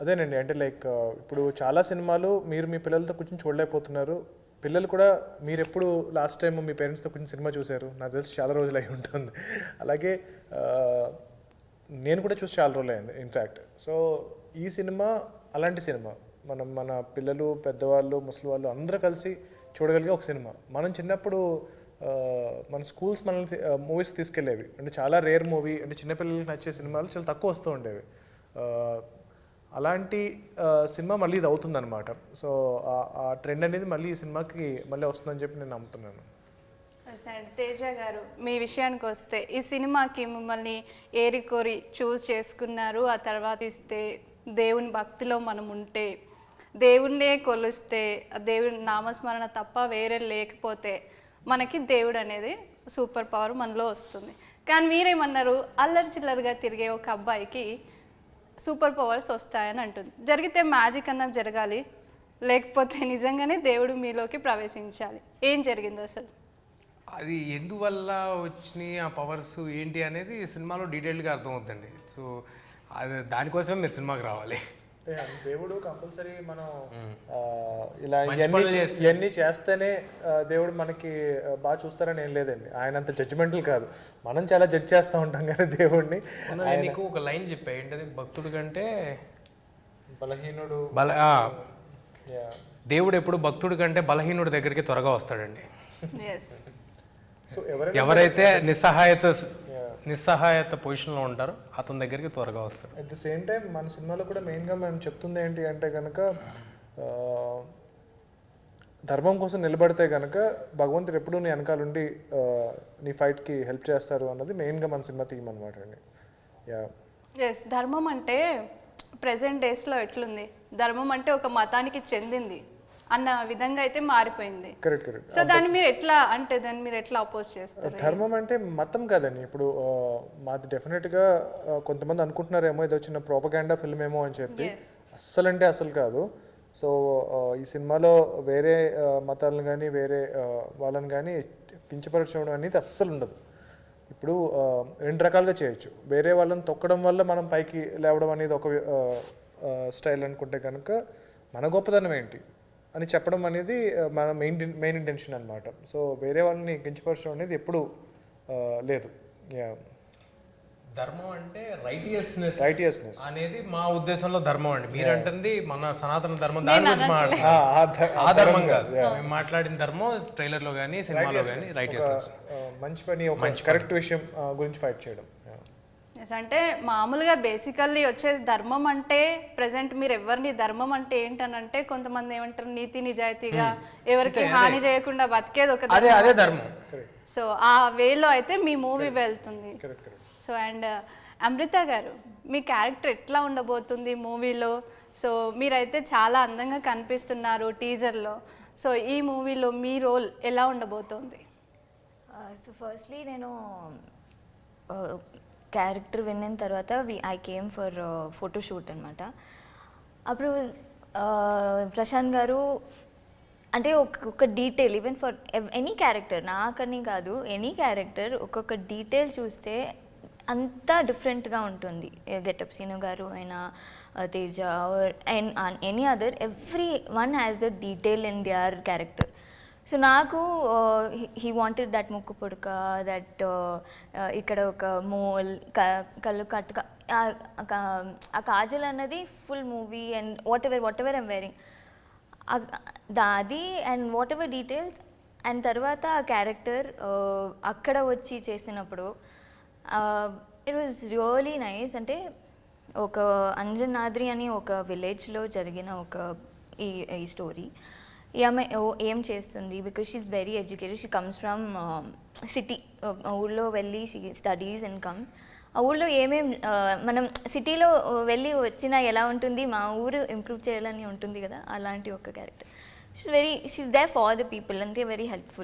అదేనండి. అంటే లైక్ ఇప్పుడు చాలా సినిమాలు మీరు మీ పిల్లలతో కూర్చొని చూడలేకపోతున్నారు. పిల్లలు కూడా మీరు ఎప్పుడు లాస్ట్ టైం మీ పేరెంట్స్తో కూర్చొని సినిమా చూశారు? నాకు తెలిసి చాలా రోజులు అయి ఉంటుంది. అలాగే నేను కూడా చూసి చాలా రోజులు అయింది ఇన్ఫ్యాక్ట్ సో ఈ సినిమా అలాంటి సినిమా మనం మన పిల్లలు పెద్దవాళ్ళు ముసలి వాళ్ళు అందరూ కలిసి చూడగలిగే ఒక సినిమా. మనం చిన్నప్పుడు మన స్కూల్స్ మనల్ని మూవీస్ తీసుకెళ్ళేవి. అంటే చాలా రేర్ మూవీ అంటే చిన్నపిల్లలకి నచ్చే సినిమాలు చాలా తక్కువ వస్తూ ఉండేవి. అలాంటి సినిమా మళ్ళీ ఇది అవుతుందన్నమాట. సో ఆ- ట్రెండ్ అనేది మళ్ళీ ఈ సినిమాకి మళ్ళీ వస్తుందని చెప్పి నేను నమ్ముతున్నాను. తేజ గారు మీ విషయానికి వస్తే ఈ సినిమాకి మిమ్మల్ని ఏరి కోరి చూస్ చేసుకున్నారు ఆ తర్వాత ఇస్తే దేవుని భక్తిలో మనం ఉంటే దేవుణ్ణే కొలిస్తే దేవుని నామస్మరణ తప్ప వేరే లేకపోతే మనకి దేవుడు అనేది సూపర్ పవర్ మనలో వస్తుంది. కానీ మీరేమన్నారు అల్లరి చిల్లరగా తిరిగే ఒక అబ్బాయికి సూపర్ పవర్స్ వస్తాయని అంటుంది. జరిగితే మ్యాజిక్ అన్నది జరగాలి లేకపోతే నిజంగానే దేవుడు మీలోకి ప్రవేశించాలి. ఏం జరిగింది అసలు? అది ఎందువల్ల వచ్చినాయి ఆ పవర్స్ ఏంటి అనేది సినిమాలో డీటెయిల్గా అర్థమవుతుంది సో అది దానికోసమే మీరు సినిమాకి రావాలి. దేవుడు కంపల్సరీ మనం ఇలా ఇవన్నీ చేస్తేనే దేవుడు మనకి బాగా చూస్తారని ఏం లేదండి. ఆయన అంత జడ్జిమెంటల్ కాదు. మనం చాలా జడ్జ్ చేస్తూ ఉంటాం కానీ దేవుడిని నీకు ఒక లైన్ చెప్పా. ఏంటది? భక్తుడి కంటే బలహీనుడు బల. దేవుడు ఎప్పుడు భక్తుడి కంటే బలహీనుడి దగ్గరికి త్వరగా వస్తాడండి. సో ఎవరైతే నిస్సహాయత నిస్సహాయత పొజిషన్లో ఉంటారో. అతని దగ్గరికి త్వరగా వస్తాడు అట్ ద సేమ్ టైం మన సినిమాలో కూడా మెయిన్గా మనం చెప్తుంది ఏంటి అంటే కనుక ఆ, ధర్మం కోసం నిలబడితే కనుక భగవంతుడు ఎప్పుడూ నీ వెనకాలండి నీ ఫైట్కి హెల్ప్ చేస్తారు అన్నది మెయిన్గా మన సినిమా థీమ్ అనమాట అండి. యా ఎస్ ధర్మం అంటే ప్రజెంట్ డేస్లో ఎట్లుంది? ధర్మం అంటే ఒక మతానికి చెందింది. అన్న విధంగా అయితే మారిపోయింది. కరెక్ట్ కరెక్ట్ సో దాన్ని మీరు ఎట్లా అంటే దాన్ని మీరు ఎట్లా అపోజ్ చేస్తారు? ధర్మం అంటే మతం కాదండి. ఇప్పుడు మాది డెఫినెట్గా కొంతమంది అనుకుంటున్నారేమో ఇది వచ్చిన ప్రోపగాండా ఫిల్మ్ ఏమో అని చెప్పి. అస్సలు అంటే అసలు కాదు. సో ఈ సినిమాలో వేరే మతాలను కానీ వేరే వాళ్ళని కానీ కించపరచడం అనేది అస్సలు ఉండదు. ఇప్పుడు రెండు రకాలుగా చేయొచ్చు. వేరే వాళ్ళని తొక్కడం వల్ల మనం పైకి లేవడం అనేది ఒక స్టైల్ అనుకుంటే కనుక మన గొప్పతనం ఏంటి? అని చెప్పడం అనేది మన మెయిన్ మెయిన్ ఇంటెన్షన్ అనమాట సో వేరే వాళ్ళని కించపరచడం అనేది ఎప్పుడు లేదు. ధర్మం అంటే రైటియస్నెస్ రైటియస్నెస్ అనేది మా ఉద్దేశంలో ధర్మం అండి. మీరంటుంది మన సనాతన ధర్మం దాని గురించి మాట్లాడుతున్నాం ఆ ధర్మం కాదు. మేము మాట్లాడిన ధర్మం ట్రైలర్లో కానీ సినిమాలో కానీ రైటియస్నెస్ మంచి పని ఒక కరెక్ట్ విషయం గురించి ఫైట్ చేయడం. ఎస్ అంటే మామూలుగా బేసికల్లీ వచ్చేది ధర్మం అంటే ప్రజెంట్ మీరు ఎవరిని ధర్మం అంటే ఏంటనంటే కొంతమంది ఏమంటారు నీతి నిజాయితీగా ఎవరికి హాని చేయకుండా బతికేది ఒక అదే అదే ధర్మం. సో ఆ వేలో అయితే మీ మూవీ వెళ్తుంది. సో అండ్ అమృత గారు మీ క్యారెక్టర్ ఎట్లా ఉండబోతుంది మూవీలో? సో మీరైతే చాలా అందంగా కనిపిస్తున్నారు టీజర్లో సో ఈ మూవీలో మీ రోల్ ఎలా ఉండబోతోంది? సో ఫస్ట్లీ నేను క్యారెక్టర్ విన్న తర్వాత we I came for photoshoot అనమాట అప్పుడు ప్రశాంత్ గారు అంటే ఒక detail even for any character నాకని కాదు ఎనీ క్యారెక్టర్ ఒక్కొక్క డీటెయిల్ చూస్తే అంతా డిఫరెంట్గా ఉంటుంది. గెటప్ సీను గారు అయినా uh, Teja and any other every one has a detail in their character so నాకు హీ వాంటెడ్ దట్ ముక్కు పుడక దట్ uh, uh, ఇక్కడ ఒక మోల్ కళ్ళు కట్టుక ఆ- కాజల్ అన్నది full movie and whatever whatever I'm wearing అది and whatever details and తర్వాత ఆ క్యారెక్టర్ uh, అక్కడ వచ్చి చేసినప్పుడు ఇట్ వాజ్ రియలీ నైస్ అంటే ఒక అంజనాద్రి అని ఒక విలేజ్లో జరిగిన ఒక ఈ ఈ స్టోరీ ఆమె ఓ- ఏం చేస్తుంది? Because she is very educated she comes from city ఊళ్ళో వెళ్ళి షీ స్టడీస్ అండ్ కమ్ ఆ ఊళ్ళో ఏమేం మనం సిటీలో వెళ్ళి వచ్చినా ఎలా ఉంటుంది? మా ఊరు ఇంప్రూవ్ చేయాలని ఉంటుంది కదా? అలాంటి ఒక character she's very she's there for the people అంటే వెరీ హెల్ప్ఫుల్